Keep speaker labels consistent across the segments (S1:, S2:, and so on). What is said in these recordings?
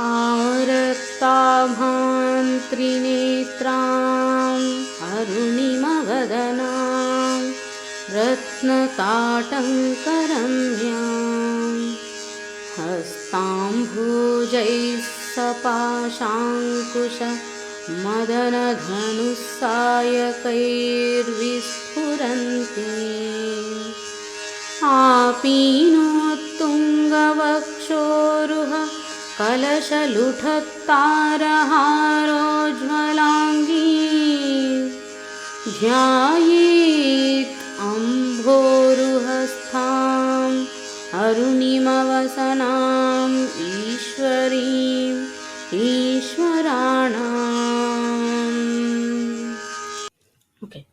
S1: आरक्ताभां त्रिनेत्राम् अरुणिमवदनां रत्नताटङ्करम्याम् हस्ताम्भुजैः सपाशाङ्कुश मदनधनुस्सायकैर्विस्फुरन्ति। आपीनोत्तुङ्गवक्षोरुह कलशलुठत्तारहारोज्ज्वलाङ्गी ध्यायेत् अम्भोरुहस्थाम् अरुणिमवसनाम् ईश्वरीम् ఈశ్వరాణం okay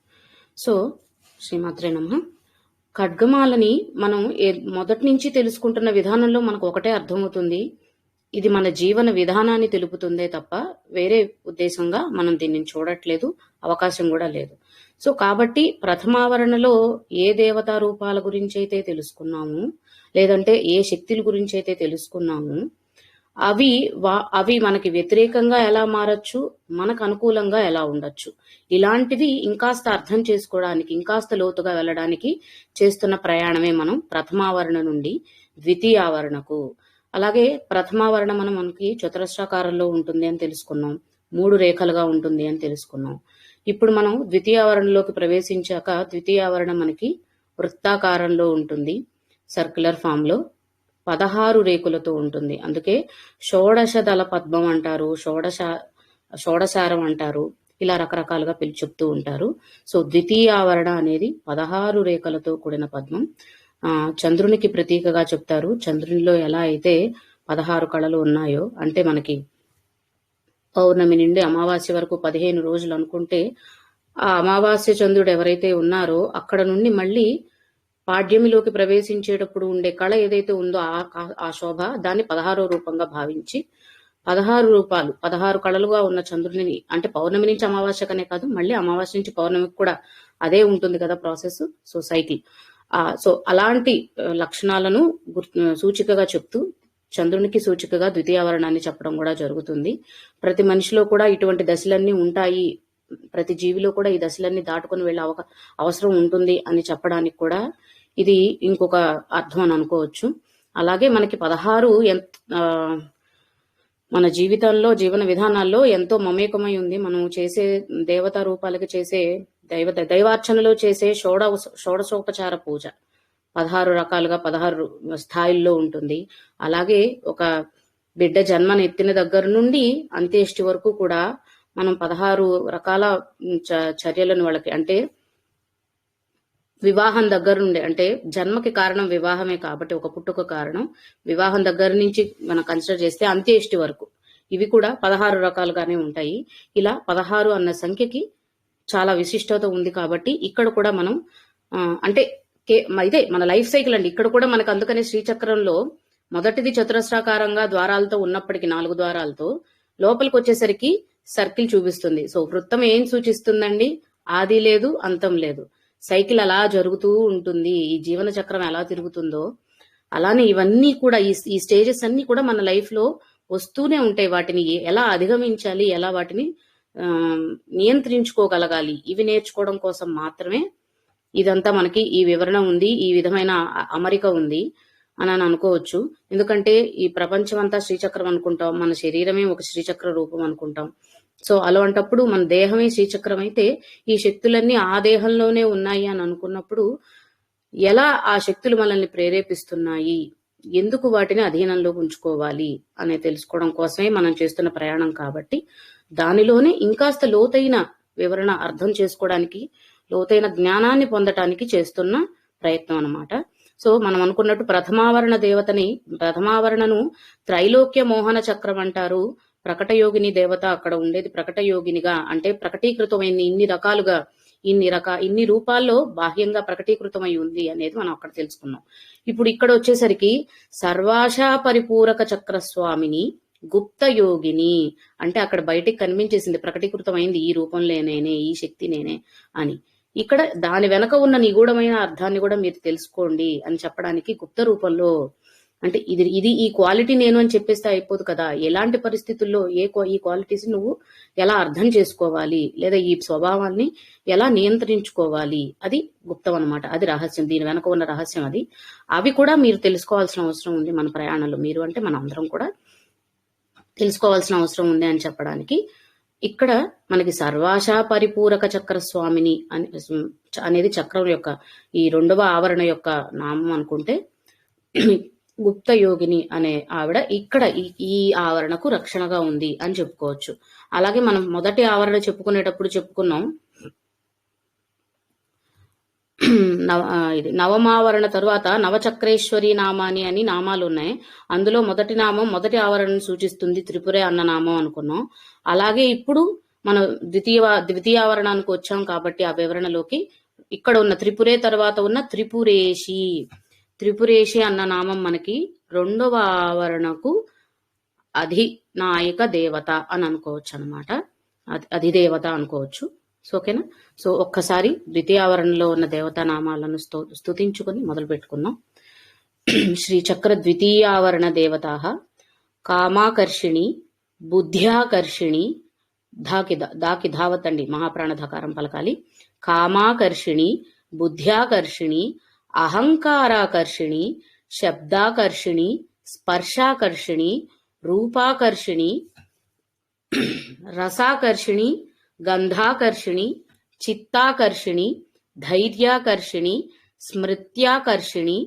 S1: so శ్రీమాత్రే నమ ఖడ్గమాలని మనం ఏ- మొదటి నుంచి తెలుసుకుంటున్న విధానంలో మనకు ఒకటే అర్థమవుతుంది ఇది మన జీవన విధానాన్ని తెలుపుతుందే తప్ప వేరే ఉద్దేశంగా మనం దీన్ని చూడట్లేదు అవకాశం కూడా లేదు. సో కాబట్టి ప్రథమావరణలో ఏ దేవతా రూపాల గురించి అయితే తెలుసుకున్నాము లేదంటే ఏ శక్తుల గురించి అయితే తెలుసుకున్నాము అవి వా- అవి మనకి వ్యతిరేకంగా ఎలా మారచ్చు మనకు అనుకూలంగా ఎలా ఉండొచ్చు ఇలాంటివి ఇంకాస్త అర్థం చేసుకోవడానికి ఇంకాస్త లోతుగా వెళ్ళడానికి చేస్తున్న ప్రయాణమే మనం ప్రథమావరణ నుండి ద్వితీయావరణకు. అలాగే ప్రథమావరణ మనం మనకి చతురస్రాకారంలో ఉంటుంది అని తెలుసుకున్నాం. మూడు రేఖలుగా ఉంటుంది అని తెలుసుకున్నాం. ఇప్పుడు మనం ద్వితీయావరణలోకి ప్రవేశించాక ద్వితీయావరణ మనకి వృత్తాకారంలో ఉంటుంది. సర్క్యులర్ ఫామ్లో పదహారు రేకులతో ఉంటుంది. అందుకే షోడశ దళ పద్మం అంటారు షోడశ షోడశారం అంటారు. ఇలా రకరకాలుగా పిలిచి చెప్తూ ఉంటారు. సో ద్వితీయావరణ అనేది పదహారు రేఖలతో కూడిన పద్మం. చంద్రునికి ప్రతీకగా చెప్తారు. చంద్రునిలో ఎలా అయితే పదహారు కళలు ఉన్నాయో అంటే మనకి పౌర్ణమి నుండి అమావాస్య వరకు పదిహేను రోజులు అనుకుంటే ఆ అమావాస్య చంద్రుడు ఎవరైతే ఉన్నారో అక్కడ నుండి మళ్ళీ పాడ్యమిలోకి ప్రవేశించేటప్పుడు ఉండే కళ ఏదైతే ఉందో ఆ ఆ శోభ దాన్ని పదహారో రూపంగా భావించి పదహారు రూపాలు పదహారు కళలుగా ఉన్న చంద్రుని అంటే పౌర్ణమి నుంచి అమావాస్యకనే కాదు మళ్ళీ అమావాస్య నుంచి పౌర్ణమికి కూడా అదే ఉంటుంది కదా ప్రాసెస్ సో సైకిల్. సో అలాంటి లక్షణాలను సూచికగా చెప్తూ చంద్రునికి సూచికగా ద్వితీయావరణాన్ని చెప్పడం కూడా జరుగుతుంది. ప్రతి మనిషిలో కూడా ఇటువంటి దశలన్నీ ఉంటాయి. ప్రతి జీవిలో కూడా ఈ దశలన్నీ దాటుకొని వెళ్ళే అవక అవసరం ఉంటుంది అని చెప్పడానికి కూడా ఇది ఇంకొక అర్థం అని అనుకోవచ్చు. అలాగే మనకి పదహారు ఎంత ఆ, మన జీవితంలో జీవన విధానాల్లో ఎంతో మమేకమై ఉంది. మనం చేసే దేవతా రూపాలకి చేసే దైవ దైవార్చనలో చేసే షోడ షోడశోపచార పూజ. పదహారు రకాలుగా పదహారు స్థాయిల్లో ఉంటుంది. అలాగే ఒక బిడ్డ జన్మను ఎత్తిన దగ్గర నుండి అంత్యేష్టి వరకు కూడా మనం పదహారు రకాల చ- చర్యలను వాళ్ళకి అంటే వివాహం దగ్గర నుండి అంటే జన్మకి కారణం వివాహమే కాబట్టి ఒక పుట్టుక కారణం వివాహం దగ్గర నుంచి మనం కన్సిడర్ చేస్తే అంత్యేష్టి వరకు. ఇవి కూడా పదహారు రకాలుగానే ఉంటాయి. ఇలా పదహారు అన్న సంఖ్యకి చాలా విశిష్టత ఉంది కాబట్టి ఇక్కడ కూడా మనం అంటే కే- ఇదే మన లైఫ్ సైకిల్ అండి. ఇక్కడ కూడా మనకు అందుకనే శ్రీచక్రంలో మొదటిది చతురస్రాకారంగా ద్వారాలతో ఉన్నప్పటికీ నాలుగు ద్వారాలతో లోపలికి వచ్చేసరికి సర్కిల్ చూపిస్తుంది. సో వృత్తం ఏం సూచిస్తుందండి? ఆది లేదు అంతం లేదు. సైకిల్ అలా జరుగుతూ ఉంటుంది. ఈ జీవన చక్రం ఎలా తిరుగుతుందో అలానే ఇవన్నీ కూడా ఈ ఈ స్టేజెస్ అన్ని కూడా మన లైఫ్లో వస్తూనే ఉంటాయి. వాటిని ఎలా అధిగమించాలి ఎలా వాటిని నియంత్రించుకోగలగాలి. ఇవి నేర్చుకోవడం కోసం మాత్రమే ఇదంతా మనకి ఈ వివరణ ఉంది ఈ విధమైన అమరిక ఉంది అని అని అనుకోవచ్చు. ఎందుకంటే ఈ ప్రపంచం అంతా శ్రీచక్రం అనుకుంటాం మన శరీరమే ఒక శ్రీచక్ర రూపం అనుకుంటాం. సో అలాంటప్పుడు మన దేహమే శ్రీచక్రం అయితే ఈ శక్తులన్నీ ఆ దేహంలోనే ఉన్నాయి అని అనుకున్నప్పుడు ఎలా ఆ శక్తులు మనల్ని ప్రేరేపిస్తున్నాయి? ఎందుకు వాటిని అధీనంలో ఉంచుకోవాలి? అనే తెలుసుకోవడం కోసమే మనం చేస్తున్న ప్రయాణం కాబట్టి దానిలోనే ఇంకాస్త లోతైన వివరణ అర్థం చేసుకోవడానికి లోతైన జ్ఞానాన్ని పొందటానికి చేస్తున్న ప్రయత్నం అన్నమాట. సో మనం అనుకున్నట్టు ప్రథమావరణ దేవతని ప్రథమావరణను త్రైలోక్య మోహన చక్రం అంటారు. ప్రకటయోగిని దేవత అక్కడ ఉండేది ప్రకటయోగినిగా. అంటే ప్రకటీకృతమైంది ఇన్ని రకాలుగా ఇన్ని రకా ఇన్ని రూపాల్లో బాహ్యంగా ప్రకటీకృతమై ఉంది అనేది మనం అక్కడ తెలుసుకున్నాం. ఇప్పుడు ఇక్కడ వచ్చేసరికి సర్వాశా పరిపూరక చక్రస్వామిని గుప్త యోగిని అంటే అక్కడ బయటికి కనిపించేసింది ప్రకటీకృతమైంది ఈ రూపంలో నేనే ఈ శక్తి నేనే అని. ఇక్కడ దాని వెనక ఉన్న నిగూఢమైన అర్థాన్ని కూడా మీరు తెలుసుకోండి అని చెప్పడానికి గుప్త రూపంలో అంటే ఇది ఇది ఈ క్వాలిటీ నేను అని చెప్పేస్తే అయిపోదు కదా. ఎలాంటి పరిస్థితుల్లో ఏ ఈ క్వాలిటీస్ నువ్వు ఎలా అర్థం చేసుకోవాలి? లేదా ఈ స్వభావాన్ని ఎలా నియంత్రించుకోవాలి? అది గుప్తం అన్నమాట. అది రహస్యం. దీని వెనక ఉన్న రహస్యం అది. అవి కూడా మీరు తెలుసుకోవాల్సిన అవసరం ఉంది మన ప్రయాణంలో. మీరు అంటే మన అందరం కూడా తెలుసుకోవాల్సిన అవసరం ఉంది అని చెప్పడానికి ఇక్కడ మనకి సర్వాశ పరిపూరక చక్ర స్వామిని అని అనేది చక్రం యొక్క ఈ రెండవ ఆవరణ యొక్క నామం అనుకుంటే గుప్త యోగిని అనే ఆవిడ ఇక్కడ ఈ ఈ ఆవరణకు రక్షణగా ఉంది అని చెప్పుకోవచ్చు. అలాగే మనం మొదటి ఆవరణ చెప్పుకునేటప్పుడు చెప్పుకున్నాం నవ ఇది నవమావరణ తరువాత నవచక్రేశ్వరి నామాని అని నామాలు ఉన్నాయి అందులో మొదటి నామం మొదటి ఆవరణను సూచిస్తుంది త్రిపురే అన్న నామం అనుకున్నాం. అలాగే ఇప్పుడు మనం ద్వితీయ ద్వితీయావరణానికి వచ్చాం కాబట్టి ఆ వివరణలోకి ఇక్కడ ఉన్న త్రిపురే తర్వాత ఉన్న త్రిపురేషి. త్రిపురేషి అన్న నామం మనకి రెండవ ఆవరణకు అధినాయక దేవత అని అనుకోవచ్చు అనమాట అధిదేవత అనుకోవచ్చు. సో ఓకేనా సో ఒక్కసారి ద్వితీయావరణలో ఉన్న దేవతా నామాలను స్తు స్తుతించుకొని మొదలు పెట్టుకుందాం. శ్రీ చక్ర ద్వితీయావరణ దేవతా కామాకర్షిణి బుద్ధ్యాకర్షిణి ధాకి దాకి ధావతండి అండి మహాప్రాణ ధకారం పలకాలి. కామాకర్షిణి బుద్ధ్యాకర్షిణి అహంకారాకర్షిణి శబ్దాకర్షిణి స్పర్శాకర్షిణి రూపాకర్షిణి రసాకర్షిణి गंधाकर्षिणी चित्ताकर्षिणी, धैर्याकर्षिणी, स्मृत्याकर्षिणी,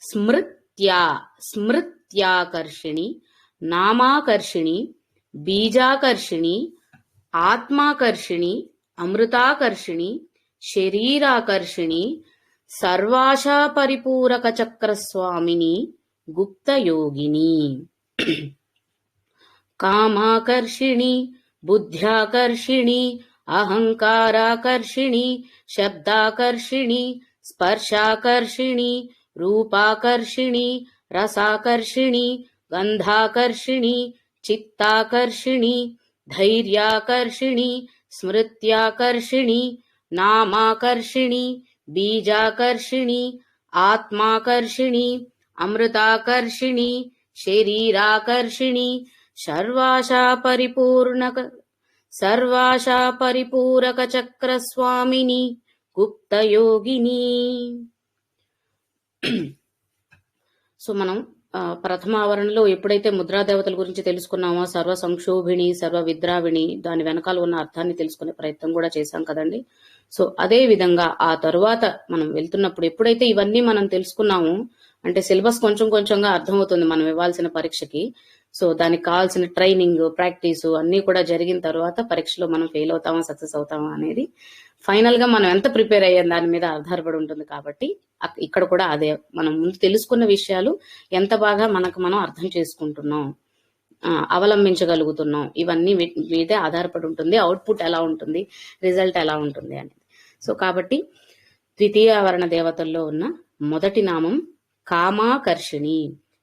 S1: स्मृत्या, स्मृत्याकर्षिणी, नामाकर्षिणी, बीजाकर्षिणी, आत्माकर्षिणी, अमृताकर्षिणी, शरीराकर्षिणी सर्वाशा परिपूरक चक्र स्वामिनी गुप्त योगिनी कामाकर्षिणी బుద్ధ్యాకర్షిణి అహంకారాకర్షిణి శబ్దాకర్షిణి స్పర్శాకర్షిణి రూపాకర్షిణి రసాకర్షిణి గంధాకర్షిణి చిత్తాకర్షిణి ధైర్యాకర్షిణి స్మృత్యాకర్షిణి నామాకర్షిణి బీజాకర్షిణి ఆత్మాకర్షిణి అమృతాకర్షిణి శరీరాకర్షిణి సర్వాశా పరిపూర్ణక సర్వాశా పరిపూరక చక్రస్వామిని గుప్తయోగిని. సో మనం ప్రథమావరణలో ప్రథమ ఆవరణలో ఎప్పుడైతే ముద్రా దేవతల గురించి తెలుసుకున్నామో సర్వ సంక్షోభిణి సర్వ విద్రావిణి దాని వెనకాల ఉన్న అర్థాన్ని తెలుసుకునే ప్రయత్నం కూడా చేశాం కదండి. సో అదే విధంగా ఆ తరువాత మనం వెళ్తున్నప్పుడు ఎప్పుడైతే ఇవన్నీ మనం తెలుసుకున్నామో అంటే సిలబస్ కొంచెం కొంచెంగా అర్థమవుతుంది మనం ఇవ్వాల్సిన పరీక్షకి సో దానికి కావాల్సిన ట్రైనింగ్ ప్రాక్టీస్ అన్నీ కూడా జరిగిన తర్వాత పరీక్షలో మనం ఫెయిల్ అవుతామా సక్సెస్ అవుతామా అనేది ఫైనల్గా మనం ఎంత ప్రిపేర్ అయ్యాం దాని మీద ఆధారపడి ఉంటుంది కాబట్టి ఇక్కడ కూడా అదే. మనం ముందు తెలుసుకున్న విషయాలు ఎంత బాగా మనకు మనం అర్థం చేసుకుంటున్నాం అవలంబించగలుగుతున్నాం ఇవన్నీ మీదే ఆధారపడి ఉంటుంది. అవుట్పుట్ ఎలా ఉంటుంది రిజల్ట్ ఎలా ఉంటుంది అనేది. సో కాబట్టి ద్వితీయావరణ దేవతల్లో ఉన్న మొదటి నామం కామాకర్షిణి.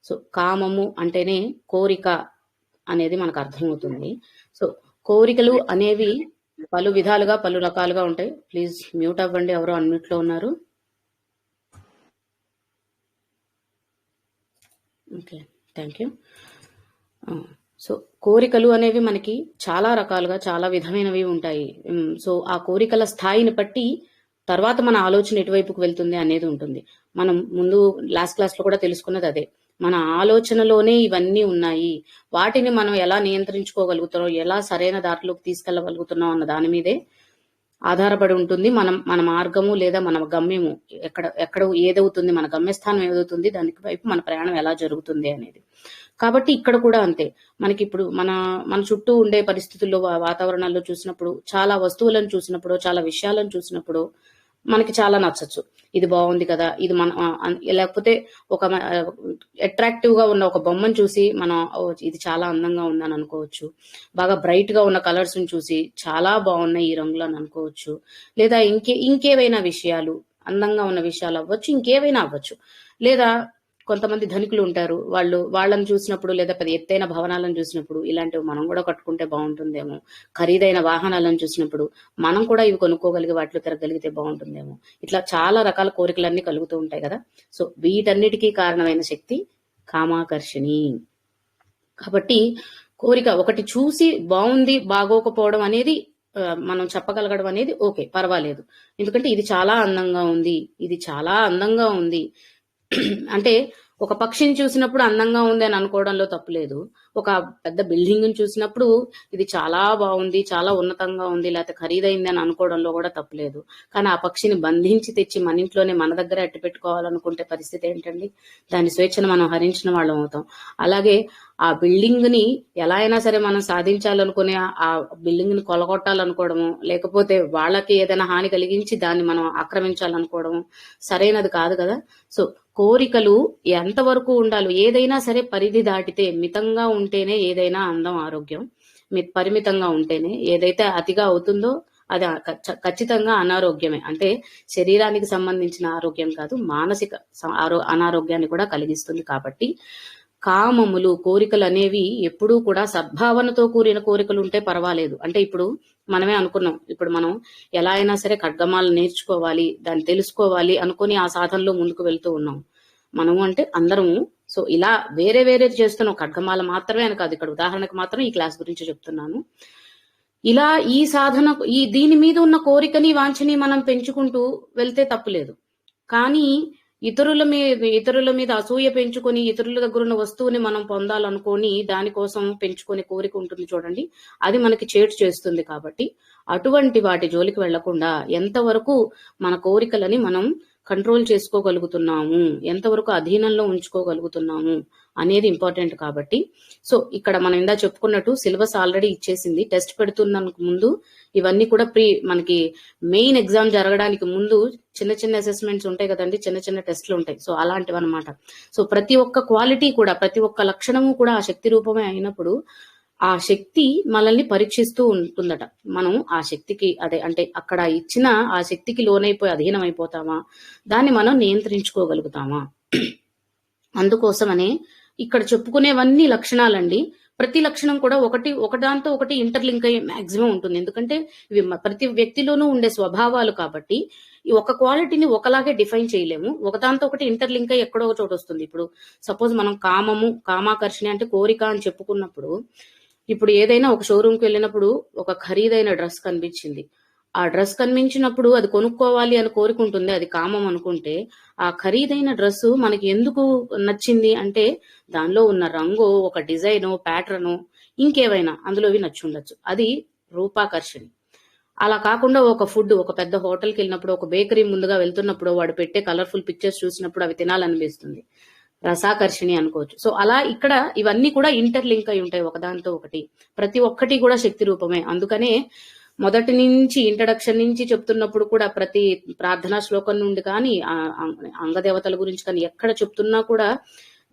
S1: సో కామము అంటేనే కోరిక అనేది మనకు అర్థమవుతుంది. సో కోరికలు అనేవి పలు విధాలుగా పలు రకాలుగా ఉంటాయి. ప్లీజ్ మ్యూట్ అవ్వండి. ఎవరో అన్మ్యూట్లో ఉన్నారు. ఓకే థ్యాంక్ యూ సో కోరికలు అనేవి మనకి చాలా రకాలుగా చాలా విధమైనవి ఉంటాయి. సో ఆ కోరికల స్థాయిని బట్టి తర్వాత మన ఆలోచన ఎటువైపుకు వెళ్తుంది అనేది ఉంటుంది. మనం ముందు లాస్ట్ క్లాస్లో కూడా తెలుసుకున్నది అదే. మన ఆలోచనలోనే ఇవన్నీ ఉన్నాయి. వాటిని మనం ఎలా నియంత్రించుకోగలుగుతున్నాం? ఎలా సరైన దారిలోకి తీసుకెళ్ళగలుగుతున్నాం అన్న దాని మీదే ఆధారపడి ఉంటుంది. మనం మన మార్గము లేదా మన గమ్యము ఎక్కడ ఎక్కడ ఏదవుతుంది మన గమ్యస్థానం ఏదవుతుంది దానికి వైపు మన ప్రయాణం ఎలా జరుగుతుంది అనేది. కాబట్టి ఇక్కడ కూడా అంతే. మనకి ఇప్పుడు మన మన చుట్టూ ఉండే పరిస్థితుల్లో వాతావరణాల్లో చూసినప్పుడు చాలా వస్తువులను చూసినప్పుడు చాలా విషయాలను చూసినప్పుడు మనకి చాలా నచ్చచ్చు. ఇది బాగుంది కదా ఇది మన లేకపోతే ఒక అట్రాక్టివ్గా ఉన్న ఒక బొమ్మను చూసి మనం ఇది చాలా అందంగా ఉందని అనుకోవచ్చు. బాగా బ్రైట్గా ఉన్న కలర్స్ చూసి చాలా బాగున్నాయి ఈ రంగులు అని అనుకోవచ్చు. లేదా ఇంకే ఇంకేవైనా విషయాలు అందంగా ఉన్న విషయాలు అవ్వచ్చు ఇంకేవైనా అవ్వచ్చు. లేదా కొంతమంది ధనికులు ఉంటారు. వాళ్ళు వాళ్ళని చూసినప్పుడు లేదా పెద్ద ఎత్తైన భవనాలను చూసినప్పుడు ఇలాంటివి మనం కూడా కట్టుకుంటే బాగుంటుందేమో. ఖరీదైన వాహనాలను చూసినప్పుడు మనం కూడా ఇవి కొనుక్కోగలిగే వాటిలో తిరగలిగితే బాగుంటుందేమో. ఇట్లా చాలా రకాల కోరికలన్నీ కలుగుతూ ఉంటాయి కదా. సో వీటన్నిటికీ కారణమైన శక్తి కామాకర్షిణి. కాబట్టి కోరిక ఒకటి చూసి బాగుంది బాగోకపోవడం అనేది మనం చెప్పగలగడం అనేది ఓకే పర్వాలేదు. ఎందుకంటే ఇది చాలా అందంగా ఉంది ఇది చాలా అందంగా ఉంది అంటే ఒక పక్షిని చూసినప్పుడు అందంగా ఉంది అని అనుకోవడంలో తప్పులేదు ఒక పెద్ద బిల్డింగ్ చూసినప్పుడు ఇది చాలా బాగుంది చాలా ఉన్నతంగా ఉంది లేకపోతే ఖరీదైంది అని అనుకోవడంలో కూడా తప్పులేదు కానీ ఆ పక్షిని బంధించి తెచ్చి మన ఇంట్లోనే మన దగ్గర అట్టి పెట్టుకోవాలనుకుంటే పరిస్థితి ఏంటండి? దాని స్వేచ్ఛను మనం హరించిన వాళ్ళం అవుతాం. అలాగే ఆ బిల్డింగ్ని ఎలా అయినా సరే మనం సాధించాలనుకునే ఆ- బిల్డింగ్ని కొలగొట్టాలనుకోవడము లేకపోతే వాళ్ళకి ఏదైనా హాని కలిగించి దాన్ని మనం ఆక్రమించాలనుకోవడము సరైనది కాదు కదా. సో కోరికలు ఎంతవరకు ఉండాలి ఏదైనా సరే పరిధి దాటితే మితంగా ఉంటేనే ఏదైనా అందం ఆరోగ్యం మి- పరిమితంగా ఉంటేనే ఏదైతే అతిగా అవుతుందో అది ఖచ్చితంగా అనారోగ్యమే. అంటే శరీరానికి సంబంధించిన ఆరోగ్యం కాదు మానసిక ఆరో- అనారోగ్యాన్ని కూడా కలిగిస్తుంది కాబట్టి కామములు కోరికలు అనేవి ఎప్పుడూ కూడా సద్భావనతో కూడిన కోరికలు ఉంటే పర్వాలేదు. అంటే ఇప్పుడు మనమే అనుకున్నాం ఇప్పుడు మనం ఎలా అయినా సరే ఖడ్గమాలు నేర్చుకోవాలి దాన్ని తెలుసుకోవాలి అనుకుని ఆ సాధనలో ముందుకు వెళ్తూ ఉన్నాం. మనము అంటే అందరము సో ఇలా వేరే వేరే చేస్తున్నాం. ఖడ్గమాల మాత్రమే అని కాదు ఇక్కడ ఉదాహరణకు మాత్రం ఈ క్లాస్ గురించి చెప్తున్నాను. ఇలా ఈ సాధన ఈ దీని మీద ఉన్న కోరికని వాంఛని మనం పెంచుకుంటూ వెళ్తే తప్పులేదు. కానీ ఇతరుల మీద ఇతరుల మీద అసూయ పెంచుకొని ఇతరుల దగ్గర ఉన్న వస్తువుని మనం పొందాలనుకొని దానికోసం పెంచుకొని కోరిక ఉంటుంది చూడండి. అది మనకి చేటు చేస్తుంది కాబట్టి అటువంటి వాటి జోలికి వెళ్ళకుండా ఎంతవరకు మన కోరికలని మనం కంట్రోల్ చేసుకోగలుగుతున్నాము ఎంతవరకు అధీనంలో ఉంచుకోగలుగుతున్నాము అనేది ఇంపార్టెంట్ కాబట్టి. సో ఇక్కడ మనం ఇందా చెప్పుకున్నట్టు సిలబస్ ఆల్రెడీ ఇచ్చేసింది. టెస్ట్ పెడుతున్న ముందు ఇవన్నీ కూడా ప్రీ మనకి మెయిన్ ఎగ్జామ్ జరగడానికి ముందు చిన్న చిన్న అసెస్మెంట్స్ ఉంటాయి కదండి చిన్న చిన్న టెస్ట్లు ఉంటాయి. సో అలాంటివి అనమాట సో ప్రతి ఒక్క క్వాలిటీ కూడా ప్రతి ఒక్క లక్షణము కూడా ఆ శక్తి రూపమే అయినప్పుడు ఆ శక్తి మనల్ని పరీక్షిస్తూ ఉంటుందట. మనం ఆ శక్తికి అదే అంటే అక్కడ ఇచ్చిన ఆ శక్తికి లోనైపోయి అధీనమైపోతామా? దాన్ని మనం నియంత్రించుకోగలుగుతామా? అందుకోసమనే ఇక్కడ చెప్పుకునేవన్నీ లక్షణాలండి. ప్రతి లక్షణం కూడా ఒకటి ఒకదాంతో ఒకటి ఇంటర్లింక్ అయ్యే మాక్సిమం ఉంటుంది. ఎందుకంటే ఇవి ప్రతి వ్యక్తిలోనూ ఉండే స్వభావాలు కాబట్టి ఈ ఒక క్వాలిటీని ఒకలాగే డిఫైన్ చేయలేము. ఒకదాంతో ఒకటి ఇంటర్లింక్ అయ్యి ఎక్కడో ఒక చోట వస్తుంది. ఇప్పుడు సపోజ్ మనం కామము కామాకర్షణ అంటే కోరిక అని చెప్పుకున్నప్పుడు ఇప్పుడు ఏదైనా ఒక షోరూమ్కి వెళ్ళినప్పుడు ఒక ఖరీదైన డ్రెస్ కనిపించింది. ఆ డ్రెస్ కనిపించినప్పుడు అది కొనుక్కోవాలి అని కోరుకుంటుంది అది కామం అనుకుంటే ఆ ఖరీదైన డ్రెస్ మనకి ఎందుకు నచ్చింది అంటే దానిలో ఉన్న రంగు ఒక డిజైన్ ప్యాటర్ను ఇంకేవైనా అందులోవి నచ్చి ఉండొచ్చు అది రూపాకర్షణి. అలా కాకుండా ఒక ఫుడ్ ఒక పెద్ద హోటల్కి వెళ్ళినప్పుడు ఒక బేకరీ ముందుగా వెళ్తున్నప్పుడు వాడు పెట్టే కలర్ఫుల్ పిక్చర్స్ చూసినప్పుడు అవి తినాలనిపిస్తుంది రసాకర్షణి అనుకోవచ్చు. సో అలా ఇక్కడ ఇవన్నీ కూడా ఇంటర్లింక్ అయి ఉంటాయి ఒకదానితో ఒకటి. ప్రతి ఒక్కటి కూడా శక్తి రూపమే. అందుకనే మొదటి నుంచి ఇంట్రడక్షన్ నుంచి చెప్తున్నప్పుడు కూడా ప్రతి ప్రార్థనా శ్లోకం నుండి కానీ ఆ అంగదేవతల గురించి కానీ ఎక్కడ చెప్తున్నా కూడా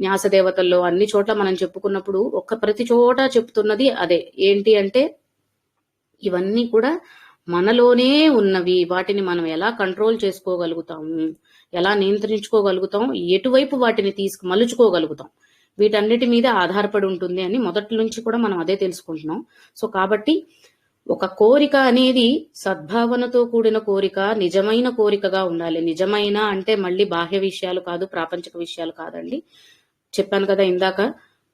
S1: న్యాస దేవతల్లో అన్ని చోట్ల మనం చెప్పుకున్నప్పుడు ఒక్క ప్రతి చోట చెప్తున్నది అదే. ఏంటి అంటే ఇవన్నీ కూడా మనలోనే ఉన్నవి. వాటిని మనం ఎలా కంట్రోల్ చేసుకోగలుగుతాము? ఎలా నియంత్రించుకోగలుగుతాం ఎటువైపు వాటిని తీసుకు మలుచుకోగలుగుతాం? వీటన్నిటి మీద ఆధారపడి ఉంటుంది అని మొదటి నుంచి కూడా మనం అదే తెలుసుకుంటున్నాం. సో కాబట్టి ఒక కోరిక అనేది సద్భావనతో కూడిన కోరిక నిజమైన కోరికగా ఉండాలి. నిజమైన అంటే మళ్ళీ బాహ్య విషయాలు కాదు ప్రాపంచిక విషయాలు కాదండి. చెప్పాను కదా ఇందాక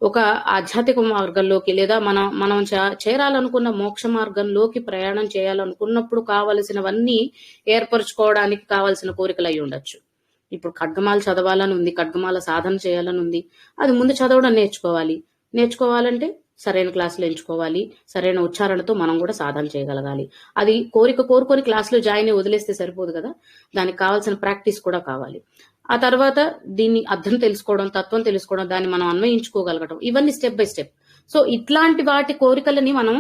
S1: ఒక ఆధ్యాత్మిక మార్గంలోకి లేదా మనం మనం చేరాలనుకున్న మోక్ష మార్గంలోకి ప్రయాణం చేయాలనుకున్నప్పుడు కావలసినవన్నీ ఏర్పరచుకోవడానికి కావలసిన కోరికలు అయి ఉండొచ్చు. ఇప్పుడు ఖడ్గమాల చదవాలని ఉంది ఖడ్గమాల సాధన చేయాలని ఉంది. అది ముందు చదవడం నేర్చుకోవాలి. నేర్చుకోవాలంటే సరైన క్లాసులు ఎంచుకోవాలి. సరైన ఉచ్చారణతో మనం కూడా సాధన చేయగలగాలి. అది కోరిక కోరుకొని క్లాసులో జాయిన్ వదిలేస్తే సరిపోదు కదా. దానికి కావాల్సిన ప్రాక్టీస్ కూడా కావాలి. ఆ తర్వాత దీన్ని అర్థం తెలుసుకోవడం తత్వం తెలుసుకోవడం దాన్ని మనం అన్వయించుకోగలగడం ఇవన్నీ స్టెప్ బై స్టెప్ సో ఇట్లాంటి వాటి కోరికలని మనం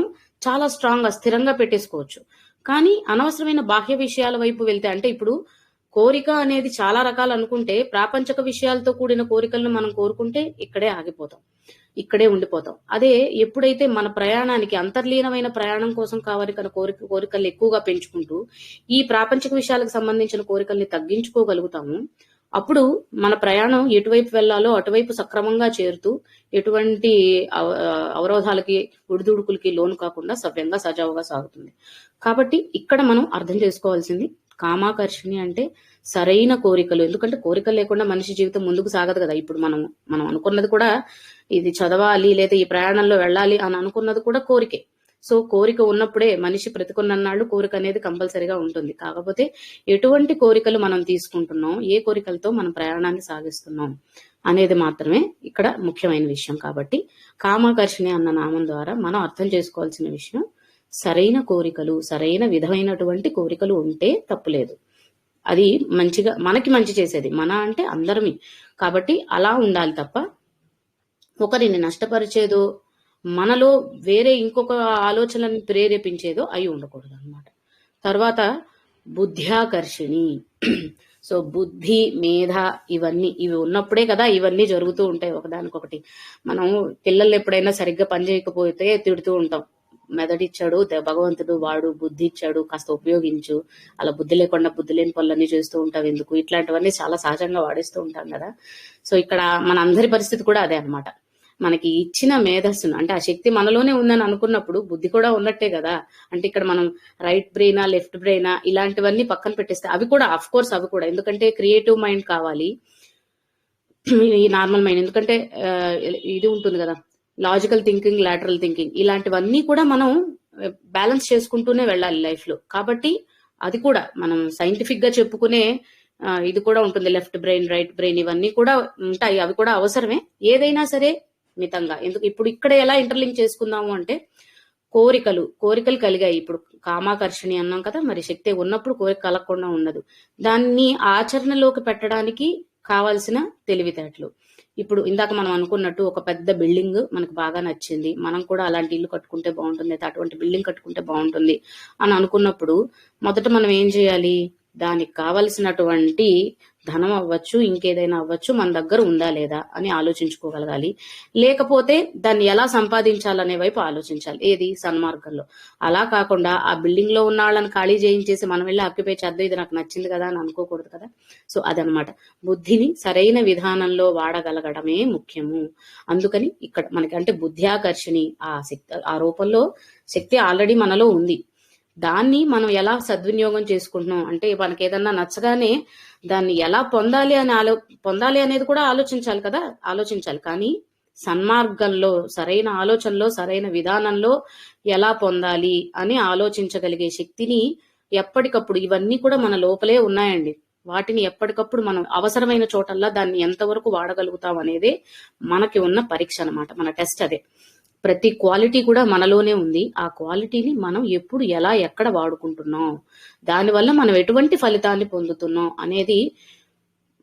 S1: చాలా స్ట్రాంగ్గా స్థిరంగా పెట్టేసుకోవచ్చు. కానీ అనవసరమైన బాహ్య విషయాల వైపు వెళ్తే అంటే ఇప్పుడు కోరిక అనేది చాలా రకాలు అనుకుంటే ప్రాపంచక విషయాలతో కూడిన కోరికలను మనం కోరుకుంటే ఇక్కడే ఆగిపోతాం. ఇక్కడే ఉండిపోతాం. అదే ఎప్పుడైతే మన ప్రయాణానికి అంతర్లీనమైన ప్రయాణం కోసం కావలసిన కోరిక కోరికలు ఎక్కువగా పెంచుకుంటూ ఈ ప్రాపంచిక విషయాలకు సంబంధించిన కోరికల్ని తగ్గించుకోగలుగుతాము అప్పుడు మన ప్రయాణం ఎటువైపు వెళ్ళాలో అటువైపు సక్రమంగా చేరుతూ ఎటువంటి అవరోధాలకి ఉడిదుడుకులకి లోను కాకుండా సవ్యంగా సజావుగా సాగుతుంది. కాబట్టి ఇక్కడ మనం అర్థం చేసుకోవాల్సింది కామాకర్షిణి అంటే సరైన కోరికలు. ఎందుకంటే కోరికలు లేకుండా మనిషి జీవితం ముందుకు సాగదు కదా. ఇప్పుడు మనం మనం అనుకున్నది కూడా ఇది చదవాలి లేదా ఈ ప్రయాణంలో వెళ్ళాలి అని అనుకున్నది కూడా కోరికే. సో కోరిక ఉన్నప్పుడే మనిషి బ్రతికున్నన్నాళ్ళు కోరిక అనేది కంపల్సరిగా ఉంటుంది. కాకపోతే ఎటువంటి కోరికలు మనం తీసుకుంటున్నాం ఏ కోరికలతో మనం ప్రయాణాన్ని సాగిస్తున్నాం అనేది మాత్రమే ఇక్కడ ముఖ్యమైన విషయం. కాబట్టి కామాకర్షణి అన్న నామం ద్వారా మనం అర్థం చేసుకోవాల్సిన విషయం సరైన కోరికలు సరైన విధమైనటువంటి కోరికలు ఉంటే తప్పులేదు అది మంచిగా మనకి మంచి చేసేది మన అంటే అందరమే. కాబట్టి అలా ఉండాలి తప్ప ఒకరిని నష్టపరిచేదో మనలో వేరే ఇంకొక ఆలోచనలను ప్రేరేపించేదో అయి ఉండకూడదు అనమాట తర్వాత బుద్ధ్యాకర్షిణి. సో బుద్ధి మేధ ఇవన్నీ ఇవి ఉన్నప్పుడే కదా ఇవన్నీ జరుగుతూ ఉంటాయి ఒకదానికొకటి. మనం పిల్లలు ఎప్పుడైనా సరిగ్గా పని చేయకపోతే తిడుతూ ఉంటాం. మెదడిచ్చాడు భగవంతుడు వాడు బుద్ధి ఇచ్చాడు కాస్త ఉపయోగించు. అలా బుద్ధి లేకుండా బుద్ధి లేని పనులన్నీ చేస్తూ ఉంటాం ఎందుకు? ఇట్లాంటివన్నీ చాలా సహజంగా వాడేస్తూ ఉంటాం కదా. సో ఇక్కడ మన అందరి పరిస్థితి కూడా అదే అన్నమాట. మనకి ఇచ్చిన మేధస్సును అంటే ఆ శక్తి మనలోనే ఉందని అనుకున్నప్పుడు బుద్ధి కూడా ఉన్నట్టే కదా. అంటే ఇక్కడ మనం రైట్ బ్రెయినా లెఫ్ట్ బ్రెయినా ఇలాంటివన్నీ పక్కన పెట్టేస్తే అవి కూడా అఫ్ కోర్స్ అవి కూడా. ఎందుకంటే క్రియేటివ్ మైండ్ కావాలి. ఈ నార్మల్ మైండ్ ఎందుకంటే ఇది ఉంటుంది కదా. లాజికల్ థింకింగ్ లాటరల్ థింకింగ్ ఇలాంటివన్నీ కూడా మనం బ్యాలెన్స్ చేసుకుంటూనే వెళ్ళాలి లైఫ్లో. కాబట్టి అది కూడా మనం సైంటిఫిక్గా చెప్పుకునే ఇది కూడా ఉంటుంది. లెఫ్ట్ బ్రెయిన్ రైట్ బ్రెయిన్ ఇవన్నీ కూడా ఉంటాయి. అవి కూడా అవసరమే. ఏదైనా సరే మితంగా. ఎందుకు? ఇప్పుడు ఇక్కడ ఎలా ఇంటర్లింక్ చేసుకుందాము అంటే కోరికలు కోరికలు కలిగాయి. ఇప్పుడు కామాకర్షణి అన్నాం కదా మరి శక్తి ఉన్నప్పుడు కోరిక కలగకుండా ఉండదు. దాన్ని ఆచరణలోకి పెట్టడానికి కావాల్సిన తెలివితేటలు. ఇప్పుడు ఇందాక మనం అనుకున్నట్టు ఒక పెద్ద బిల్డింగ్ మనకు బాగా నచ్చింది. మనం కూడా అలాంటి ఇల్లు కట్టుకుంటే బాగుంటుంది అటువంటి బిల్డింగ్ కట్టుకుంటే బాగుంటుంది అని అనుకున్నప్పుడు మొదట మనం ఏం చేయాలి? దానికి కావలసినటువంటి ధనం అవ్వచ్చు ఇంకేదైనా అవ్వచ్చు మన దగ్గర ఉందా లేదా అని ఆలోచించుకోగలగాలి. లేకపోతే దాన్ని ఎలా సంపాదించాలనే వైపు ఆలోచించాలి. ఏది? సన్మార్గంలో. అలా కాకుండా ఆ బిల్డింగ్లో ఉన్న వాళ్ళని ఖాళీ చేయించేసి మనం వెళ్ళి ఆక్యుపై చేద్దాం ఇది నాకు నచ్చింది కదా అని అనుకోకూడదు కదా. సో అదనమాట బుద్ధిని సరైన విధానంలో వాడగలగడమే ముఖ్యము. అందుకని ఇక్కడ మనకి అంటే బుద్ధ్యాకర్షణి ఆ శక్తి ఆ రూపంలో శక్తి ఆల్రెడీ మనలో ఉంది. దాన్ని మనం ఎలా సద్వినియోగం చేసుకుంటున్నాం? అంటే మనకి ఏదన్నా నచ్చగానే దాన్ని ఎలా పొందాలి అని ఆలో పొందాలి అనేది కూడా ఆలోచించాలి కదా? ఆలోచించాలి. కానీ సన్మార్గంలో సరైన ఆలోచనలో సరైన విధానంలో ఎలా పొందాలి అని ఆలోచించగలిగే శక్తిని ఎప్పటికప్పుడు ఇవన్నీ కూడా మన లోపలే ఉన్నాయండి. వాటిని ఎప్పటికప్పుడు మనం అవసరమైన చోటల్లా దాన్ని ఎంతవరకు వాడగలుగుతాం అనేది మనకి ఉన్న పరీక్ష అనమాట మన టెస్ట్ అదే. ప్రతి క్వాలిటీ కూడా మనలోనే ఉంది. ఆ క్వాలిటీని మనం ఎప్పుడు ఎలా ఎక్కడ వాడుకుంటున్నాం? దానివల్ల మనం ఎటువంటి ఫలితాన్ని పొందుతున్నాం అనేది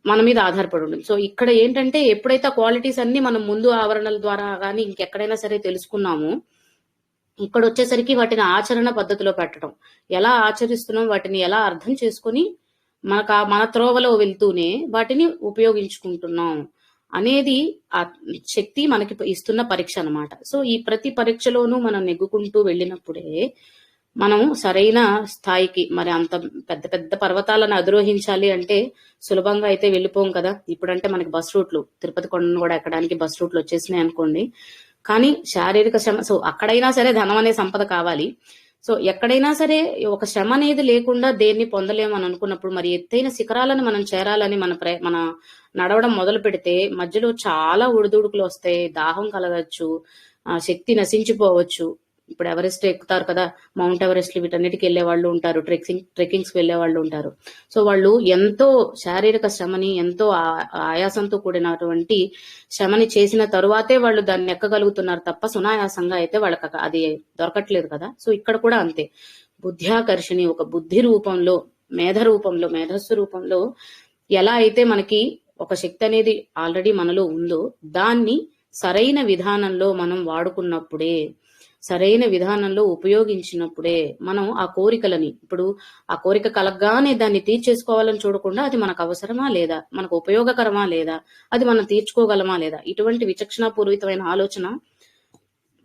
S1: మన మీద ఆధారపడి ఉంటుంది. సో ఇక్కడ ఏంటంటే ఎప్పుడైతే ఆ క్వాలిటీస్ అన్ని మనం ముందు ఆవరణల ద్వారా కానీ ఇంకెక్కడైనా సరే తెలుసుకున్నామో ఇక్కడ వచ్చేసరికి వాటిని ఆచరణ పద్ధతిలో పెట్టడం. ఎలా ఆచరిస్తున్నాం వాటిని ఎలా అర్థం చేసుకొని మనకు ఆ మన త్రోవలో వెళ్తూనే వాటిని ఉపయోగించుకుంటున్నాం. అనేది ఆ శక్తి మనకి ఇస్తున్న పరీక్ష అన్నమాట. సో ఈ ప్రతి పరీక్షలోనూ మనం నెగ్గుకుంటూ వెళ్ళినప్పుడే మనం సరైన స్థాయికి మరి అంత పెద్ద పెద్ద పర్వతాలను అధిరోహించాలి అంటే సులభంగా అయితే వెళ్ళిపోం కదా. ఇప్పుడంటే మనకి బస్ రూట్లు తిరుపతి కొండను కూడా ఎక్కడానికి బస్ రూట్లు వచ్చేసినాయి అనుకోండి. కానీ శారీరక శ్రమ సో అక్కడైనా సరే ధనం అనే సంపద కావాలి. సో ఎక్కడైనా సరే ఒక శ్రమ అనేది లేకుండా దేన్ని పొందలేము అని అనుకున్నప్పుడు మరి ఎత్తైన శిఖరాలను మనం చేరాలని మన ప్ర మన నడవడం మొదలు పెడితే మధ్యలో చాలా ఉడిదుడుకులు వస్తాయి దాహం కలగచ్చు ఆ శక్తి నశించిపోవచ్చు. ఇప్పుడు ఎవరెస్ట్ ఎక్కుతారు కదా మౌంట్ ఎవరెస్ట్ వీటన్నిటికి వెళ్ళే వాళ్ళు ఉంటారు ట్రెక్కింగ్ ట్రెక్కింగ్స్ వెళ్ళే వాళ్ళు ఉంటారు. సో వాళ్ళు ఎంతో శారీరక శ్రమని ఎంతో ఆ- ఆయాసంతో కూడినటువంటి శ్రమని చేసిన తరువాతే వాళ్ళు దాన్ని ఎక్కగలుగుతున్నారు తప్ప సునాయాసంగా అయితే వాళ్ళకి అది దొరకట్లేదు కదా. సో ఇక్కడ కూడా అంతే. బుద్ధ్యాకర్షణి ఒక బుద్ధి రూపంలో మేధ రూపంలో మేధస్సు రూపంలో ఎలా అయితే మనకి ఒక శక్తి అనేది ఆల్రెడీ మనలో ఉందో దాన్ని సరైన విధానంలో మనం వాడుకున్నప్పుడే సరైన విధానంలో ఉపయోగించినప్పుడే మనం ఆ కోరికలని ఇప్పుడు ఆ కోరిక కలగ్గానే దాన్ని తీర్చేసుకోవాలని చూడకుండా అది మనకు అవసరమా లేదా? మనకు ఉపయోగకరమా లేదా? అది మనం తీర్చుకోగలమా లేదా? ఇటువంటి విచక్షణాపూర్వితమైన ఆలోచన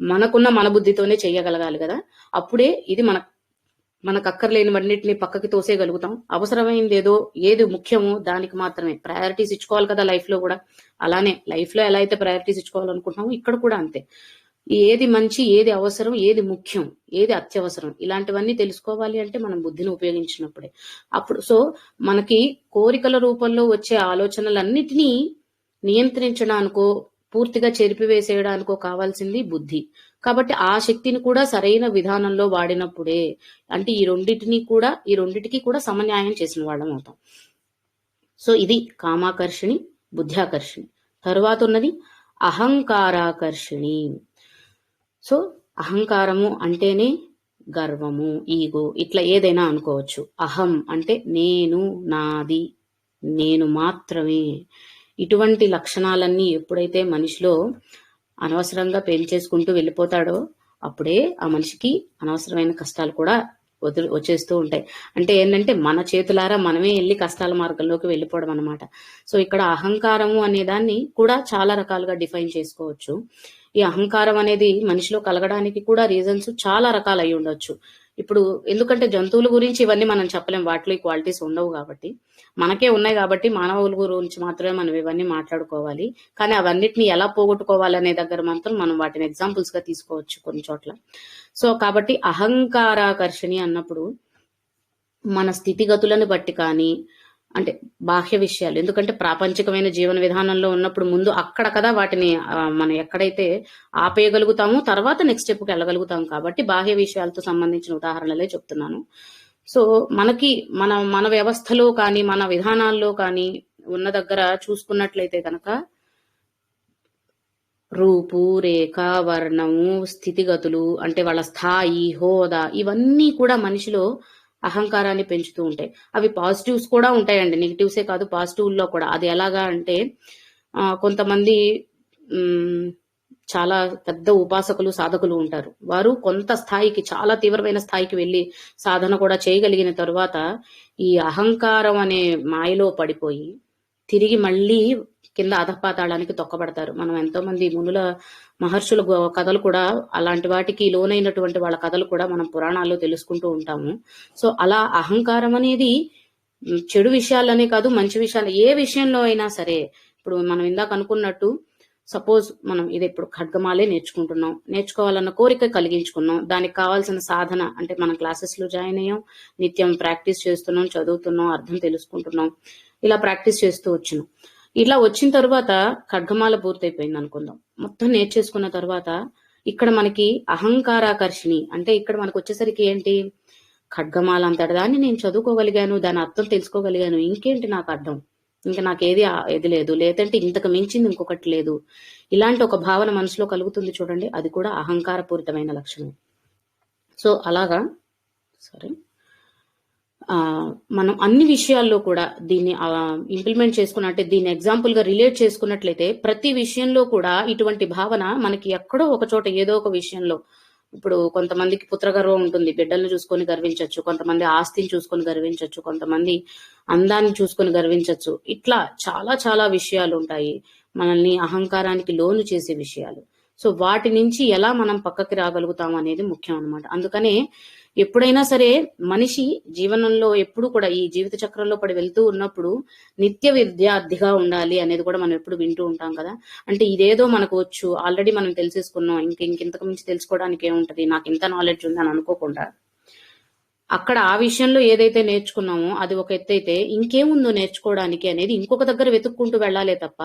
S1: మనకున్న మన బుద్ధితోనే చేయగలగాలి కదా? అప్పుడే ఇది మన మనకు అక్కర్లేనివన్నిటిని పక్కకి తోసేయగలుగుతాం. అవసరమైంది ఏదో ఏది ముఖ్యమో దానికి మాత్రమే. ప్రయారిటీస్ ఇచ్చుకోవాలి కదా లైఫ్లో కూడా. అలానే లైఫ్లో ఎలా అయితే ప్రయారిటీస్ ఇచ్చుకోవాలనుకుంటున్నామో ఇక్కడ కూడా అంతే. ఏది మంచి ఏది అవసరం ఏది ముఖ్యం ఏది అత్యవసరం ఇలాంటివన్నీ తెలుసుకోవాలి అంటే మనం బుద్ధిని ఉపయోగించినప్పుడే. అప్పుడు సో మనకి కోరికల రూపంలో వచ్చే ఆలోచనలన్నిటినీ నియంత్రించడానికో పూర్తిగా చెరిపివేసేయడానికో కావాల్సింది బుద్ధి. కాబట్టి ఆ శక్తిని కూడా సరైన విధానంలో వాడినప్పుడే అంటే ఈ రెండింటిని కూడా ఈ రెండింటికి కూడా సమన్యాయం చేసిన వాళ్ళం అవుతాం. సో ఇది కామాకర్షిణి బుద్ధ్యాకర్షిణి. తరువాత ఉన్నది అహంకారాకర్షిణి. సో అహంకారము అంటేనే గర్వము ఈగో ఇట్లా ఏదైనా అనుకోవచ్చు. అహం అంటే నేను నాది నేను మాత్రమే. ఇటువంటి లక్షణాలన్నీ ఎప్పుడైతే మనిషిలో అనవసరంగా పెంచేసుకుంటూ వెళ్ళిపోతాడో అప్పుడే ఆ మనిషికి అనవసరమైన కష్టాలు కూడా వదిలి వచ్చేస్తూ ఉంటాయి. అంటే ఏంటంటే మన చేతులారా మనమే వెళ్ళి కష్టాల మార్గంలోకి వెళ్ళిపోవడం అనమాట సో ఇక్కడ అహంకారము అనే దాన్ని కూడా చాలా రకాలుగా డిఫైన్ చేసుకోవచ్చు. ఈ అహంకారం అనేది మనిషిలో కలగడానికి కూడా రీజన్స్ చాలా రకాలు అయి ఉండొచ్చు. ఇప్పుడు ఎందుకంటే జంతువుల గురించి ఇవన్నీ మనం చెప్పలేం. వాటిలో ఈ క్వాలిటీస్ ఉండవు కాబట్టి. మనకే ఉన్నాయి కాబట్టి మానవుల గురించి మాత్రమే మనం ఇవన్నీ మాట్లాడుకోవాలి. కానీ అవన్నిటిని ఎలా పోగొట్టుకోవాలనే దగ్గర మాత్రం మనం వాటిని ఎగ్జాంపుల్స్గా తీసుకోవచ్చు కొన్ని చోట్ల. సో కాబట్టి అహంకారాకర్షణి అన్నప్పుడు మన స్థితిగతులను బట్టి కానీ అంటే బాహ్య విషయాలు. ఎందుకంటే ప్రాపంచికమైన జీవన విధానంలో ఉన్నప్పుడు ముందు అక్కడ కదా వాటిని మనం ఎక్కడైతే ఆపేయగలుగుతామో తర్వాత నెక్స్ట్ స్టెప్కి వెళ్ళగలుగుతాం కాబట్టి బాహ్య విషయాలతో సంబంధించిన ఉదాహరణలే చెప్తున్నాను. సో మనకి మన మన వ్యవస్థలో కానీ మన విధానాల్లో కానీ ఉన్న దగ్గర చూసుకున్నట్లయితే కనుక రూపు రేఖ వర్ణము స్థితిగతులు అంటే వాళ్ళ స్థాయి హోదా ఇవన్నీ కూడా మనిషిలో అహంకారాన్ని పెంచుతూ ఉంటాయి. అవి పాజిటివ్స్ కూడా ఉంటాయండి. నెగిటివ్సే కాదు పాజిటివ్లో కూడా. అది ఎలాగా అంటే కొంతమంది చాలా పెద్ద ఉపాసకులు సాధకులు ఉంటారు. వారు కొంత స్థాయికి చాలా తీవ్రమైన స్థాయికి వెళ్ళి సాధన కూడా చేయగలిగిన తరువాత ఈ అహంకారం అనే మాయలో పడిపోయి తిరిగి మళ్ళీ కింద అధపాతాళానికి తొక్కబడతారు. మనం ఎంతో మంది మునుల మహర్షుల కథలు కూడా అలాంటి వాటికి లోనైనటువంటి వాళ్ళ కథలు కూడా మనం పురాణాల్లో తెలుసుకుంటూ ఉంటాము. సో అలా అహంకారం అనేది చెడు విషయాలనే కాదు మంచి విషయాలు ఏ విషయంలో అయినా సరే ఇప్పుడు మనం ఇందాక అనుకున్నట్టు సపోజ్ మనం ఇది ఇప్పుడు ఖడ్గమాలే నేర్చుకుంటున్నాం. నేర్చుకోవాలన్న కోరిక కలిగించుకున్నాం. దానికి కావాల్సిన సాధన అంటే మనం క్లాసెస్లో జాయిన్ అయ్యాం నిత్యం ప్రాక్టీస్ చేస్తున్నాం చదువుతున్నాం అర్థం తెలుసుకుంటున్నాం. ఇలా ప్రాక్టీస్ చేస్తూ వచ్చును. ఇలా వచ్చిన తర్వాత ఖడ్గమాల పూర్తయిపోయింది అనుకుందాం. మొత్తం నేర్చేసుకున్న తర్వాత ఇక్కడ మనకి అహంకారాకర్షిణి అంటే ఇక్కడ మనకు వచ్చేసరికి ఏంటి? ఖడ్గమాల అంతటి దాన్ని నేను చదువుకోగలిగాను దాని అర్థం తెలుసుకోగలిగాను ఇంకేంటి నాకు అర్థం? ఇంకా నాకేది ఏది ఏది లేదు. లేదంటే ఇంతకు మించింది ఇంకొకటి లేదు. ఇలాంటి ఒక భావన మనసులో కలుగుతుంది చూడండి. అది కూడా అహంకారపూరితమైన లక్షణం. సో అలాగా? సరే మనం అన్ని విషయాల్లో కూడా దీన్ని ఇంప్లిమెంట్ చేసుకున్నట్టే దీన్ని ఎగ్జాంపుల్గా రిలేట్ చేసుకున్నట్లయితే ప్రతి విషయంలో కూడా ఇటువంటి భావన మనకి ఎక్కడో ఒక చోట ఏదో ఒక విషయంలో ఇప్పుడు కొంతమందికి పుత్రగర్వం ఉంటుంది బిడ్డలను చూసుకొని గర్వించవచ్చు కొంతమంది ఆస్తిని చూసుకొని గర్వించవచ్చు కొంతమంది అందాన్ని చూసుకొని గర్వించవచ్చు ఇట్లా చాలా చాలా విషయాలు ఉంటాయి. మనల్ని అహంకారానికి లోను చేసే విషయాలు. సో వాటి నుంచి ఎలా మనం పక్కకి రాగలుగుతాం అనేది ముఖ్యం అన్నమాట. అందుకనే ఎప్పుడైనా సరే మనిషి జీవనంలో ఎప్పుడు కూడా ఈ జీవిత చక్రంలో పడి వెళ్తూ ఉన్నప్పుడు నిత్య విద్యార్థిగా ఉండాలి అనేది కూడా మనం ఎప్పుడు వింటూ ఉంటాం కదా. అంటే ఇదేదో మనకు వచ్చు ఆల్రెడీ మనం తెలిసేసుకున్నాం ఇంక ఇంకింతకు మించి తెలుసుకోవడానికి ఏముంటది? నాకు ఇంత నాలెడ్జ్ ఉందని అనుకోకుండా. అక్కడ ఆ విషయంలో ఏదైతే నేర్చుకున్నామో అది ఒక ఎత్తు అయితే ఇంకేముందో నేర్చుకోవడానికి అనేది ఇంకొక దగ్గర వెతుక్కుంటూ వెళ్ళాలే తప్ప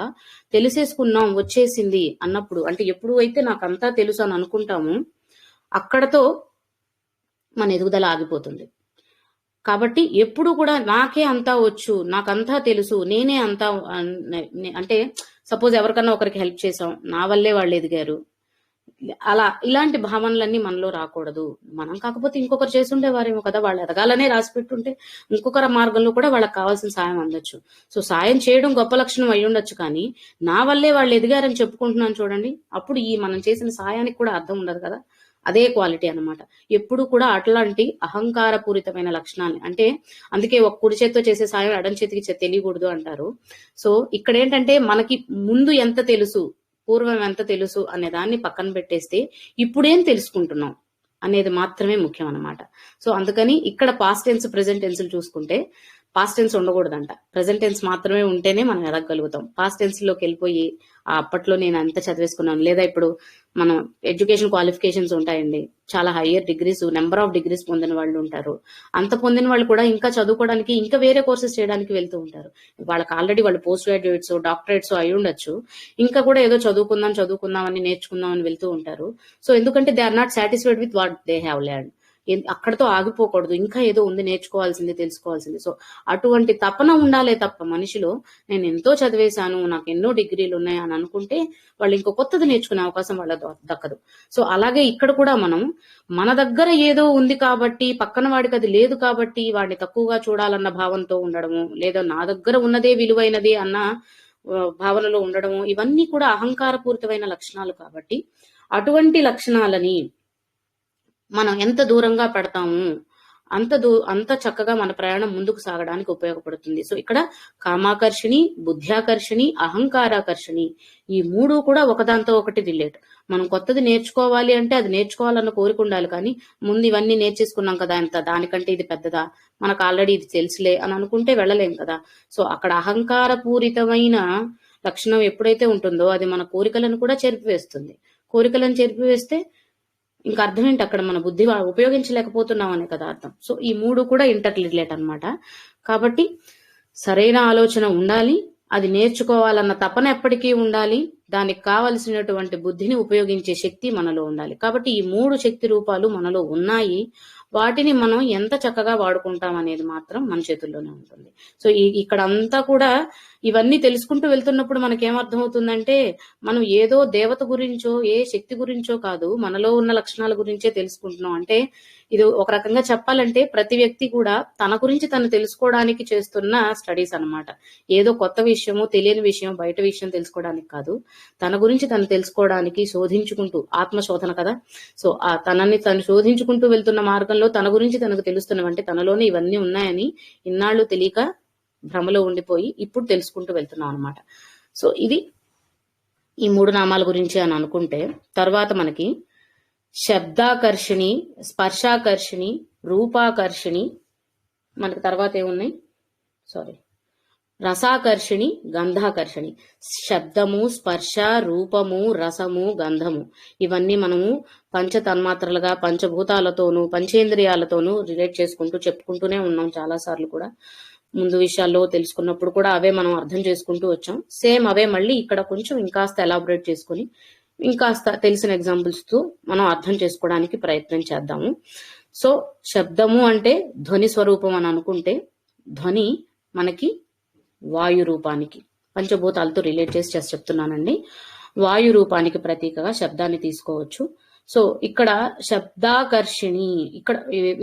S1: తెలిసేసుకున్నాం వచ్చేసింది అన్నప్పుడు అంటే ఎప్పుడు అయితే నాకు అంతా తెలుసు అని అనుకుంటాము అక్కడతో మన ఎదుగుదల ఆగిపోతుంది. కాబట్టి ఎప్పుడు కూడా నాకే అంతా వచ్చు నాకంతా తెలుసు నేనే అంతా అంటే సపోజ్ ఎవరికన్నా ఒకరికి హెల్ప్ చేసాం నా వల్లే వాళ్ళు ఎదిగారు. అలా ఇలాంటి భావనలన్నీ మనలో రాకూడదు. మనం కాకపోతే ఇంకొకరు చేసుండేవారేమో కదా వాళ్ళు ఎదగాలనే రాసి పెట్టుంటే ఇంకొకరి మార్గంలో కూడా వాళ్ళకి కావాల్సిన సాయం అందొచ్చు. సో సాయం చేయడం గొప్ప లక్షణం అయి ఉండొచ్చు కానీ నా వల్లే వాళ్ళు ఎదిగారని చెప్పుకుంటున్నాను చూడండి అప్పుడు ఈ మనం చేసిన సాయానికి కూడా అర్థం ఉండదు కదా. అదే క్వాలిటీ అన్నమాట. ఎప్పుడు కూడా అట్లాంటి అహంకారపూరితమైన లక్షణాన్ని అంటే అందుకే ఒక కుడి చేత్తో చేసే సాయం ఎడం చేతికి తెలియకూడదు అంటారు. సో ఇక్కడ ఏంటంటే మనకి ముందు ఎంత తెలుసు పూర్వం ఎంత తెలుసు అనే దాన్ని పక్కన పెట్టేస్తే ఇప్పుడేం తెలుసుకుంటున్నాం అనేది మాత్రమే ముఖ్యం అన్నమాట సో అందుకని ఇక్కడ పాస్ట్ టెన్స్ ప్రెసెంట్ టెన్స్ చూసుకుంటే పాస్ట్ టెన్స్ ఉండకూడదంట. ప్రజెంట్ టెన్స్ మాత్రమే ఉంటేనే మనం ఎదగలుగుతాం పాస్ట్ టెన్స్లోకి వెళ్ళిపోయి అప్పట్లో నేను అంత చదివేసుకున్నాను? లేదా ఇప్పుడు మనం ఎడ్యుకేషన్ క్వాలిఫికేషన్స్ ఉంటాయండి. చాలా higher degrees number of degrees పొందిన వాళ్ళు ఉంటారు. అంత పొందిన వాళ్ళు కూడా ఇంకా చదువుకోవడానికి ఇంకా వేరే కోర్సెస్ చేయడానికి వెళ్తూ ఉంటారు. వాళ్ళకి ఆల్రెడీ వాళ్ళు పోస్ట్ గ్రాడ్యుయేట్స్ డాక్టరేట్స్ అయి ఉండొచ్చు. ఇంకా కూడా ఏదో చదువుకుందాం చదువుకుందాం అని నేర్చుకుందాం అని వెళ్తూ ఉంటారు. సో ఎందుకంటే they are not satisfied with what they have land అక్కడతో ఆగిపోకూడదు. ఇంకా ఏదో ఉంది నేర్చుకోవాల్సింది తెలుసుకోవాల్సింది. సో అటువంటి తపన ఉండాలే తప్ప మనిషిలో నేను ఎంతో చదివేశాను నాకు ఎన్నో డిగ్రీలు ఉన్నాయి అని అనుకుంటే వాళ్ళు ఇంకో కొత్తది నేర్చుకునే అవకాశం వాళ్ళ ద- దక్కదు. సో అలాగే ఇక్కడ కూడా మనం మన దగ్గర ఏదో ఉంది కాబట్టి పక్కన వాడికి అది లేదు కాబట్టి వాడిని తక్కువగా చూడాలన్న భావంతో ఉండడము లేదా నా దగ్గర ఉన్నదే విలువైనది అన్న భావనలో ఉండడము ఇవన్నీ కూడా అహంకారపూరితమైన లక్షణాలు కాబట్టి అటువంటి లక్షణాలని మనం ఎంత దూరంగా పెడతాము అంత దూ అంత చక్కగా మన ప్రయాణం ముందుకు సాగడానికి ఉపయోగపడుతుంది. సో ఇక్కడ కామాకర్షిణి బుద్ధ్యాకర్షిణి అహంకారాకర్షిణి ఈ మూడు కూడా ఒకదాంతో ఒకటి రిలేట్. మనం కొత్తది నేర్చుకోవాలి అంటే అది నేర్చుకోవాలన్న కోరిక ఉండాలి కానీ ముందు ఇవన్నీ నేర్చేసుకున్నాం కదా ఎంత దానికంటే ఇది పెద్దదా? మనకు ఆల్రెడీ ఇది తెలుసులే అని అనుకుంటే వెళ్ళలేం కదా. సో అక్కడ అహంకారపూరితమైన లక్షణం ఎప్పుడైతే ఉంటుందో అది మన కోరికలను కూడా చెరిపివేస్తుంది. కోరికలను చెరిపివేస్తే ఇంకా అర్థం ఏంటి అక్కడ మన బుద్ధి ఉపయోగించలేకపోతున్నాం అనే కదా అర్థం. సో ఈ మూడు కూడా ఇంటర్ రిలేట్ అనమాట కాబట్టి సరైన ఆలోచన ఉండాలి అది నేర్చుకోవాలన్న తపన ఎప్పటికీ ఉండాలి దానికి కావలసినటువంటి బుద్ధిని ఉపయోగించే శక్తి మనలో ఉండాలి. కాబట్టి ఈ మూడు శక్తి రూపాలు మనలో ఉన్నాయి వాటిని మనం ఎంత చక్కగా వాడుకుంటాం అనేది మాత్రం మన చేతుల్లోనే ఉంటుంది. సో ఈ ఇక్కడ అంతా కూడా ఇవన్నీ తెలుసుకుంటూ వెళ్తున్నప్పుడు మనకేమర్థమవుతుందంటే మనం ఏదో దేవత గురించో ఏ శక్తి గురించో కాదు మనలో ఉన్న లక్షణాల గురించే తెలుసుకుంటున్నాం. అంటే ఇది ఒక రకంగా చెప్పాలంటే ప్రతి వ్యక్తి కూడా తన గురించి తను తెలుసుకోవడానికి చేస్తున్న స్టడీస్ అన్నమాట. ఏదో కొత్త విషయము తెలియని విషయం బయట విషయం తెలుసుకోవడానికి కాదు. తన గురించి తను తెలుసుకోవడానికి శోధించుకుంటూ ఆత్మశోధన కదా. సో ఆ తనని తను శోధించుకుంటూ వెళ్తున్న మార్గంలో తన గురించి తనకు తెలుస్తున్నవంటే తనలోనే ఇవన్నీ ఉన్నాయని ఇన్నాళ్ళు తెలియక భ్రమలో ఉండిపోయి ఇప్పుడు తెలుసుకుంటూ వెళ్తున్నాం అనమాట సో ఇది ఈ మూడు నామాల గురించి అని అనుకుంటే తర్వాత మనకి శబ్దాకర్షిణి స్పర్శాకర్షిణి రూపాకర్షిణి మనకి తర్వాత ఏమున్నాయి? సారీ రసాకర్షిణి గంధాకర్షిణి. శబ్దము స్పర్శ రూపము రసము గంధము. ఇవన్నీ మనము పంచ తన్మాత్రలుగా పంచభూతాలతోనూ పంచేంద్రియాలతోనూ రిలేట్ చేసుకుంటూ చెప్పుకుంటూనే ఉన్నాం చాలా సార్లు కూడా. ముందు విషయాల్లో తెలుసుకున్నప్పుడు కూడా అవే మనం అర్థం చేసుకుంటూ వచ్చాం. సేమ్ అవే మళ్ళీ ఇక్కడ కొంచెం ఇంకాస్త ఎలాబొరేట్ చేసుకుని ఇంకాస్త తెలిసిన ఎగ్జాంపుల్స్తో మనం అర్థం చేసుకోవడానికి ప్రయత్నం చేద్దాము. సో శబ్దము అంటే ధ్వని స్వరూపం అని అనుకుంటే ధ్వని మనకి వాయు రూపానికి పంచభూతాలతో రిలేట్ చేసి చేసి చెప్తున్నానండి. వాయు రూపానికి ప్రతీకగా శబ్దాన్ని తీసుకోవచ్చు. సో ఇక్కడ శబ్దాకర్షిణి. ఇక్కడ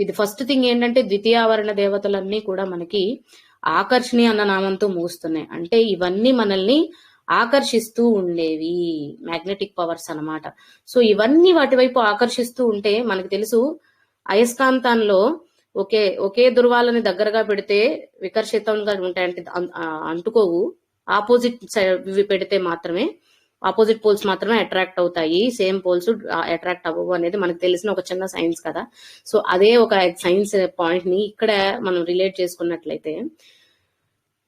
S1: ఇది ఫస్ట్ థింగ్ ఏంటంటే ద్వితీయావరణ దేవతలన్నీ కూడా మనకి ఆకర్షణి అన్న నామంతో ముగుస్తున్నాయి. అంటే ఇవన్నీ మనల్ని ఆకర్షిస్తూ ఉండేవి. మ్యాగ్నెటిక్ పవర్స్ అన్నమాట. సో ఇవన్నీ వాటి వైపు ఆకర్షిస్తూ ఉంటే మనకు తెలుసు అయస్కాంతాల్లో ఒకే ఒకే దుర్వాలని దగ్గరగా పెడితే వికర్షితంగా ఉంటాయంటే అంటుకోవు. ఆపోజిట్ సైడ్ పెడితే మాత్రమే ఆపోజిట్ పోల్స్ మాత్రమే అట్రాక్ట్ అవుతాయి. సేమ్ పోల్స్ అట్రాక్ట్ అవ్వవు అనేది మనకు తెలిసిన ఒక చిన్న సైన్స్ కదా. సో అదే ఒక సైన్స్ పాయింట్ని ఇక్కడ మనం రిలేట్ చేసుకున్నట్లయితే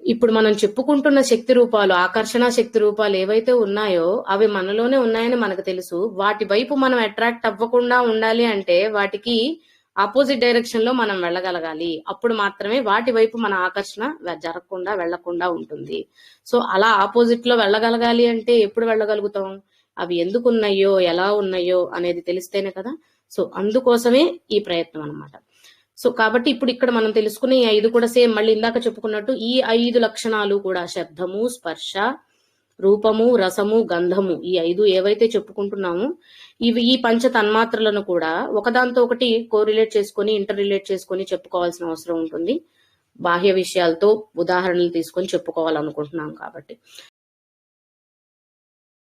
S1: ఇప్పుడు మనం చెప్పుకుంటున్న శక్తి రూపాలు ఆకర్షణ శక్తి రూపాలు ఏవైతే ఉన్నాయో అవి మనలోనే ఉన్నాయని మనకు తెలుసు. వాటి వైపు మనం అట్రాక్ట్ అవ్వకుండా ఉండాలి అంటే వాటికి ఆపోజిట్ డైరెక్షన్లో మనం వెళ్ళగలగాలి. అప్పుడు మాత్రమే వాటి వైపు మన ఆకర్షణ జరగకుండా వెళ్ళకుండా ఉంటుంది. సో అలా ఆపోజిట్లో వెళ్ళగలగాలి అంటే ఎప్పుడు వెళ్ళగలుగుతాం? అవి ఎందుకు ఉన్నాయో ఎలా ఉన్నాయో అనేది తెలిస్తేనే కదా? సో అందుకోసమే ఈ ప్రయత్నం అన్నమాట. సో కాబట్టి ఇప్పుడు ఇక్కడ మనం తెలుసుకునే ఈ ఐదు కూడా సేమ్. మళ్ళీ ఇందాక చెప్పుకున్నట్టు ఈ ఐదు లక్షణాలు కూడా శబ్దము స్పర్శ రూపము రసము గంధము ఈ ఐదు ఏవైతే చెప్పుకుంటున్నామో ఇవి ఈ పంచ తన్మాత్రలను కూడా ఒకదాంతో ఒకటి కోరిలేట్ చేసుకొని ఇంటర్ రిలేట్ చేసుకొని చెప్పుకోవాల్సిన అవసరం ఉంటుంది. బాహ్య విషయాలతో ఉదాహరణలు తీసుకొని చెప్పుకోవాలనుకుంటున్నాం కాబట్టి.